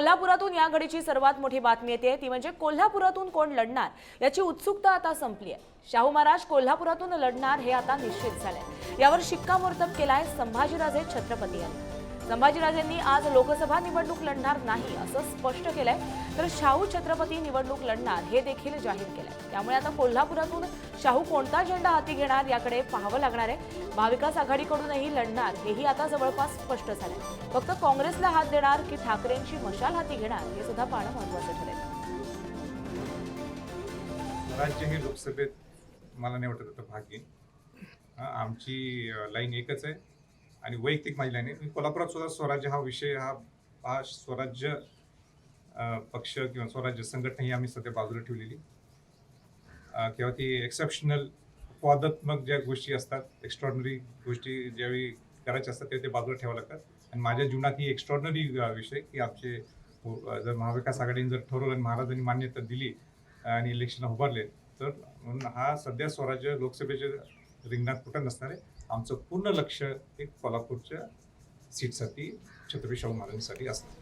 कोल्हापुरातून या घडीची सर्वात मोठी बातमी येते. ती म्हणजे कोल्हापुरातून कोण लढणार याची उत्सुकता आता संपली आहे. शाहू महाराज कोल्हापुरातून लढणार हे आता निश्चित झालंय. यावर शिक्कामोर्तब केलाय संभाजीराजे छत्रपती यांनी. संभाजीराजेंनी आज लोकसभा निवडणूक लढणार नाही असं स्पष्ट केलंय. तर शाहू छत्रपती निवडणूक लढणार हे देखील जाहीर केलंय. त्यामुळे आता कोल्हापुरातून शाहू कोणता झेंडा हाती घेणार याकडे पाहावं लागणार आहे. महाविकास आघाडीकडूनही लढणार हेही आता जवळपास स्पष्ट झालंय. फक्त काँग्रेसला हात देणार की ठाकरेंची मशाल हाती घेणार हे सुद्धा पाहणं महत्वाचं ठरेल. राज्यही लोकसभेत मला नाही वाटत आता भाग घेईन आमची लाईन एकच आहे. आणि वैयक्तिक महिलांनी कोल्हापुरात सुद्धा स्वराज्य हा विषय हा हा स्वराज्य पक्ष किंवा स्वराज्य संघटना ही आम्ही सध्या बाजूला ठेवलेली. किंवा ती एक्सेप्शनल अपवादात्मक ज्या गोष्टी असतात एक्स्ट्रॉर्डनरी गोष्टी ज्यावेळी करायच्या असतात ते ते बाजूला ठेवावं लागतात. आणि माझ्या जीवनात ही एक्स्ट्रॉर्डनरी विषय की आमचे हो, जर महाविकास आघाडीने जर ठरवलं आणि महाराजांनी मान्यता दिली आणि इलेक्शन उभारले तर म्हणून हा सध्या स्वराज्य लोकसभेच्या रिंगणात कुठं नसणार आहे. आमचं पूर्ण लक्ष हे कोल्हापूरच्या सीटसाठी छत्रपती शाहू महाराजांसाठी असणार